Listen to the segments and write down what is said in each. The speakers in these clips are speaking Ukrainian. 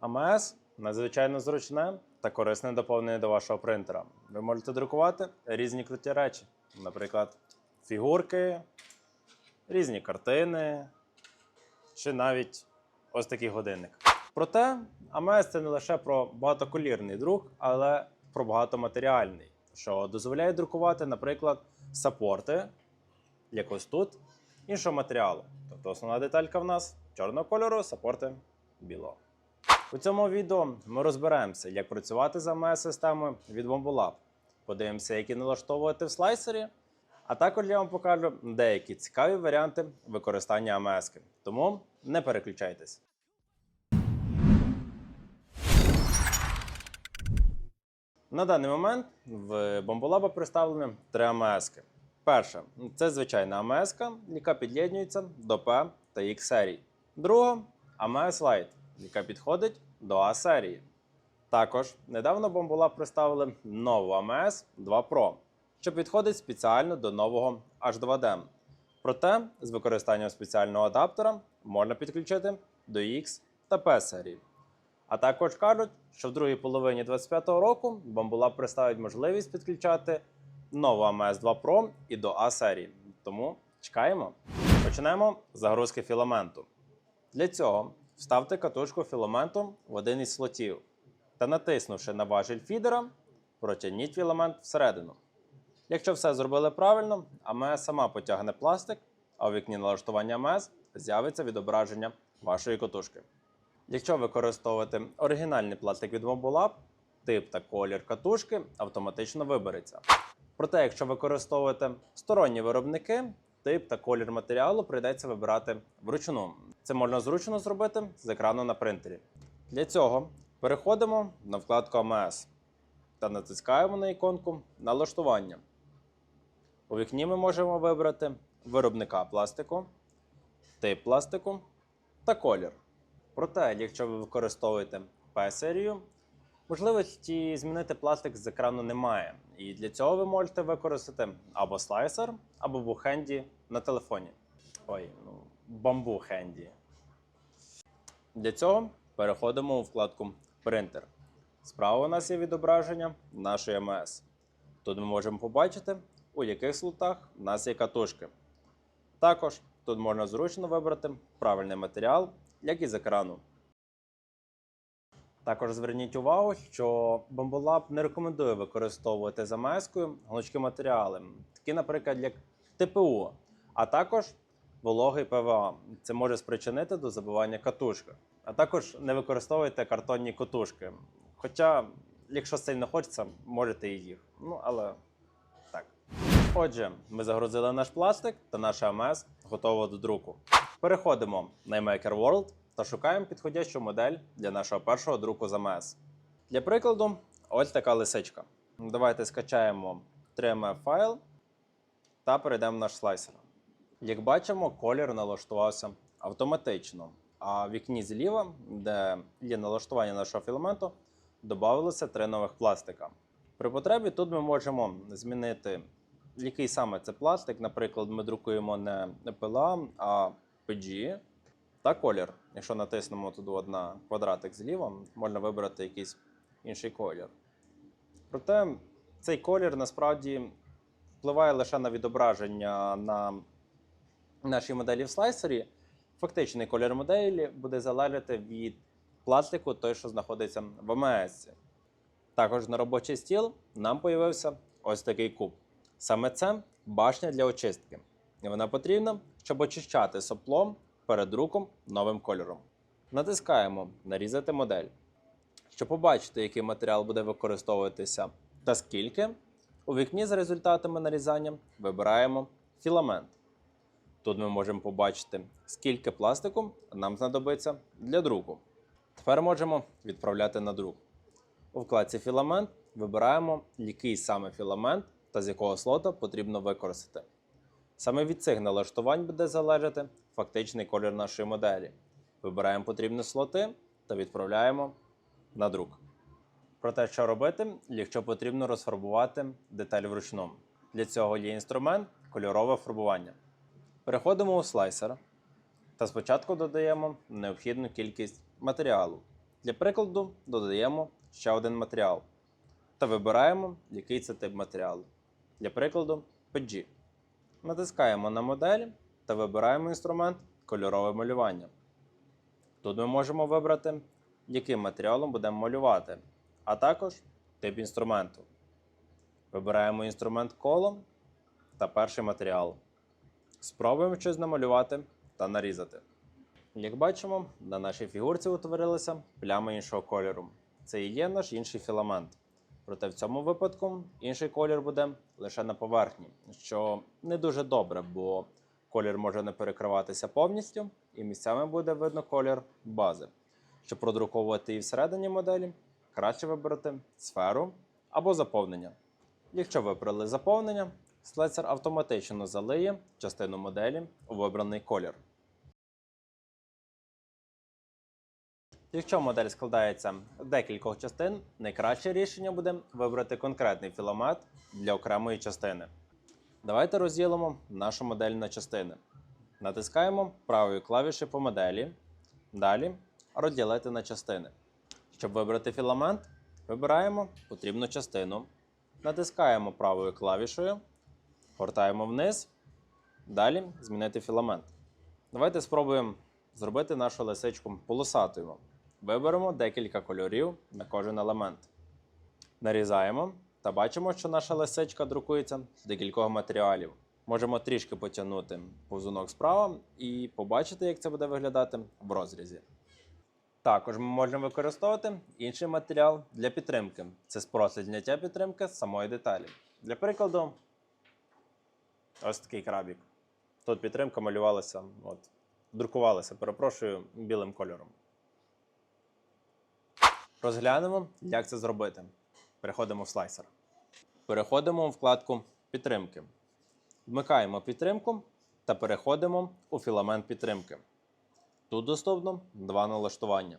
АМС надзвичайно зручне та корисне доповнення до вашого принтера. Ви можете друкувати різні круті речі, наприклад, фігурки, різні картини чи навіть ось такий годинник. Проте АМС це не лише про багатоколірний друк, але про багатоматеріальний, що дозволяє друкувати, наприклад, саппорти, як ось тут, іншого матеріалу. Тобто основна деталька в нас чорного кольору, саппорти білого. У цьому відео ми розберемося, як працювати з АМС-системою від Bombolab. Подивимося, які налаштовувати в слайсері. А також я вам покажу деякі цікаві варіанти використання АМС. Тому не переключайтесь. На даний момент в Bombolab представлені три АМС. Перша це звичайна АМС, яка під'єднується до P та X серій. Друга AMS Lite, яка підходить до A серії. Також недавно Bombolab представили нову AMS 2 Pro, що підходить спеціально до нового H2D. Проте з використанням спеціального адаптера можна підключити до X та P серії. А також кажуть, що в другій половині 2025 року Bombolab представить можливість підключати нову AMS 2 Pro і до A серії. Тому чекаємо. Почнемо з загрузки філаменту. Для цього вставте катушку філаменту в один із слотів та натиснувши на важіль фідера, протягніть філамент всередину. Якщо все зробили правильно, АМС сама потягне пластик, а у вікні налаштування АМС з'явиться відображення вашої катушки. Якщо використовувати оригінальний пластик від Mobolab, тип та колір катушки автоматично вибереться. Проте, якщо використовуєте сторонні виробники, тип та колір матеріалу прийдеться вибирати вручну. Це можна зручно зробити з екрану на принтері. Для цього переходимо на вкладку AMS та натискаємо на іконку налаштування. У вікні ми можемо вибрати виробника пластику, тип пластику та колір. Проте, якщо ви використовуєте P-серію, можливості змінити пластик з екрану немає. І для цього ви можете використати або слайсер, або бухенді на телефоні. Ой, ну, бамбу хенді. Для цього переходимо у вкладку Принтер. Справа у нас є відображення нашої МС. Тут ми можемо побачити, у яких слотах у нас є катушки. Також тут можна зручно вибрати правильний матеріал, як і з екрану. Також зверніть увагу, що Bombolab не рекомендує використовувати за мескою гнучкі матеріали, такі, наприклад, як ТПУ, а також вологий ПВА. Це може спричинити до забивання катушки. А також не використовуйте картонні катушки. Хоча, якщо сильно хочеться, можете і їх. Ну, але так. Отже, ми загрузили наш пластик та наша АМС готова до друку. Переходимо на iMaker World та шукаємо підходящу модель для нашого першого друку з АМС. Для прикладу, ось така лисичка. Давайте скачаємо 3MF файл та перейдемо в наш слайсер. Як бачимо, колір налаштувався автоматично. А в вікні зліва, де є налаштування нашого філаменту, додавалося три нових пластика. При потребі тут ми можемо змінити, який саме це пластик. Наприклад, ми друкуємо не PLA, а PG та колір. Якщо натиснемо тут на квадратик зліва, можна вибрати якийсь інший колір. Проте цей колір насправді впливає лише на відображення на нашій моделі в слайсері. Фактичний колір моделі буде залежати від пластику, той, що знаходиться в АМС. Також на робочий стіл нам появився ось такий куб. Саме це башня для очистки. І вона потрібна, щоб очищати соплом перед друком новим кольором. Натискаємо Нарізати модель. Щоб побачити, який матеріал буде використовуватися та скільки, у вікні з результатами нарізання вибираємо філамент. Тут ми можемо побачити, скільки пластику нам знадобиться для друку. Тепер можемо відправляти на друк. У вкладці Філамент вибираємо, який саме філамент та з якого слота потрібно використати. Саме від цих налаштувань буде залежати фактичний колір нашої моделі. Вибираємо потрібні слоти та відправляємо на друк. Про те, що робити, якщо потрібно розфарбувати деталь вручну. Для цього є інструмент кольорове фарбування. Переходимо у слайсер та спочатку додаємо необхідну кількість матеріалу. Для прикладу додаємо ще один матеріал та вибираємо, який це тип матеріалу. Для прикладу PG. Натискаємо на модель та вибираємо інструмент кольорове малювання. Тут ми можемо вибрати, яким матеріалом будемо малювати, а також тип інструменту. Вибираємо інструмент коло та перший матеріал. Спробуємо щось намалювати та нарізати. Як бачимо, на нашій фігурці утворилися плями іншого кольору. Це і є наш інший філамент. Проте в цьому випадку інший колір буде лише на поверхні, що не дуже добре, бо колір може не перекриватися повністю, і місцями буде видно колір бази. Щоб продруковувати її всередині моделі, краще вибрати сферу або заповнення. Якщо вибрали заповнення, слесар автоматично залиє частину моделі у вибраний колір. Якщо модель складається з декількох частин, найкраще рішення буде вибрати конкретний філамент для окремої частини. Давайте розділимо нашу модель на частини. Натискаємо правою клавішею по моделі. Далі розділити на частини. Щоб вибрати філамент, вибираємо потрібну частину. Натискаємо правою клавішею, гортаємо вниз. Далі змінити філамент. Давайте спробуємо зробити нашу лисичку полосатою. Виберемо декілька кольорів на кожен елемент. Нарізаємо та бачимо, що наша лисичка друкується з декількох матеріалів. Можемо трішки потягнути повзунок справа і побачити, як це буде виглядати в розрізі. Також ми можемо використовувати інший матеріал для підтримки. Це спросить зняття підтримки з самої деталі. Для прикладу, ось такий крабік. Тут підтримка малювалася, от, друкувалася, перепрошую, білим кольором. Розглянемо, як це зробити. Переходимо в слайсер. Переходимо у вкладку Підтримки. Вмикаємо підтримку та переходимо у філамент підтримки. Тут доступно два налаштування: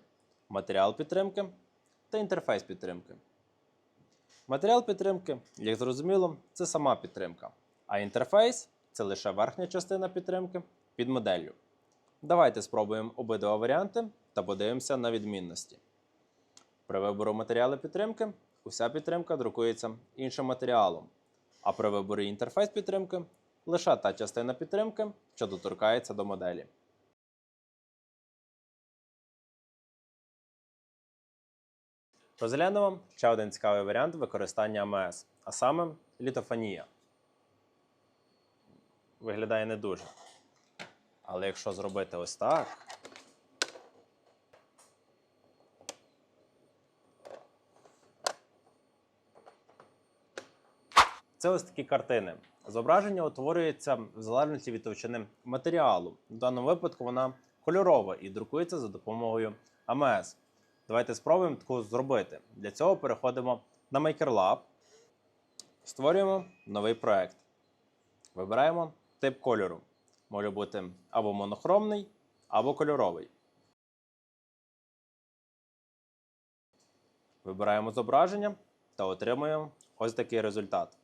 матеріал підтримки та інтерфейс підтримки. Матеріал підтримки, як зрозуміло, це сама підтримка, а інтерфейс це лише верхня частина підтримки під моделлю. Давайте спробуємо обидва варіанти та подивимося на відмінності. При вибору матеріалу підтримки уся підтримка друкується іншим матеріалом, а при виборі інтерфейс підтримки лише та частина підтримки, що доторкається до моделі. Розглянемо ще один цікавий варіант використання АМС, а саме літофонія. Виглядає не дуже. Але якщо зробити ось так. Це ось такі картини. Зображення утворюється в залежності від товщини матеріалу. В даному випадку вона кольорова і друкується за допомогою АМС. Давайте спробуємо таку зробити. Для цього переходимо на MakerLab, створюємо новий проект. Вибираємо тип кольору. Може бути або монохромний, або кольоровий. Вибираємо зображення та отримуємо ось такий результат.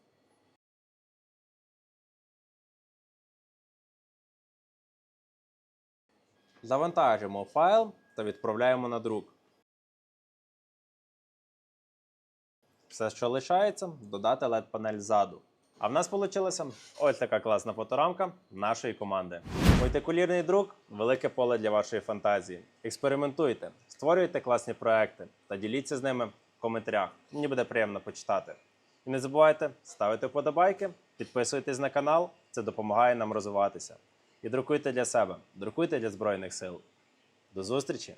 Завантажимо файл та відправляємо на друк. Все, що лишається, додати LED-панель ззаду. А в нас вийшла ось така класна фоторамка нашої команди. Мультикулірний друк велике поле для вашої фантазії. Експериментуйте, створюйте класні проекти та діліться з ними в коментарях. Мені буде приємно почитати. І не забувайте ставити вподобайки, підписуйтесь на канал, це допомагає нам розвиватися. І друкуйте для себе, друкуйте для Збройних сил. До зустрічі!